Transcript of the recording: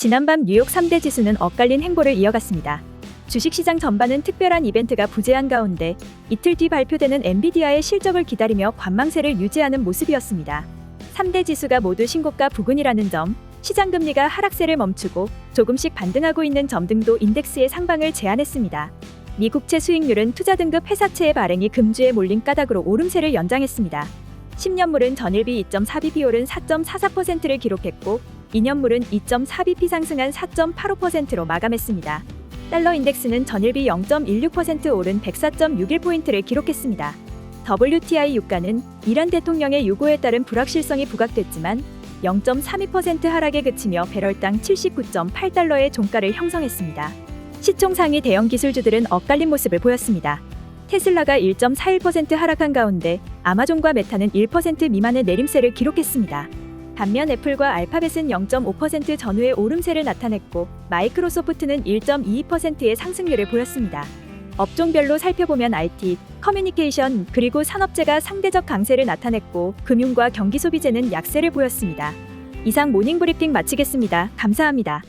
지난밤 뉴욕 3대 지수는 엇갈린 행보를 이어갔습니다. 주식시장 전반은 특별한 이벤트가 부재한 가운데 이틀 뒤 발표되는 엔비디아의 실적을 기다리며 관망세를 유지하는 모습이었습니다. 3대 지수가 모두 신고가 부근이라는 점, 시장 금리가 하락세를 멈추고 조금씩 반등하고 있는 점 등도 인덱스의 상방을 제한했습니다. 미 국채 수익률은 투자 등급 회사채의 발행이 금주에 몰린 까닭으로 오름세를 연장했습니다. 10년물은 전일비 2.4bp 오른 4.44%를 기록했고 2년물은 2.4bp 상승한 4.85%로 마감했습니다. 달러 인덱스는 전일비 0.16% 오른 104.61포인트를 기록했습니다. WTI 유가는 이란 대통령의 요구에 따른 불확실성이 부각됐지만 0.32% 하락에 그치며 배럴당 79.8달러의 종가를 형성했습니다. 시총 상위 대형 기술주들은 엇갈린 모습을 보였습니다. 테슬라가 1.41% 하락한 가운데 아마존과 메타는 1% 미만의 내림세를 기록했습니다. 반면 애플과 알파벳은 0.5% 전후의 오름세를 나타냈고 마이크로소프트는 1.22%의 상승률을 보였습니다. 업종별로 살펴보면 IT, 커뮤니케이션 그리고 산업재가 상대적 강세를 나타냈고 금융과 경기 소비재는 약세를 보였습니다. 이상 모닝 브리핑 마치겠습니다. 감사합니다.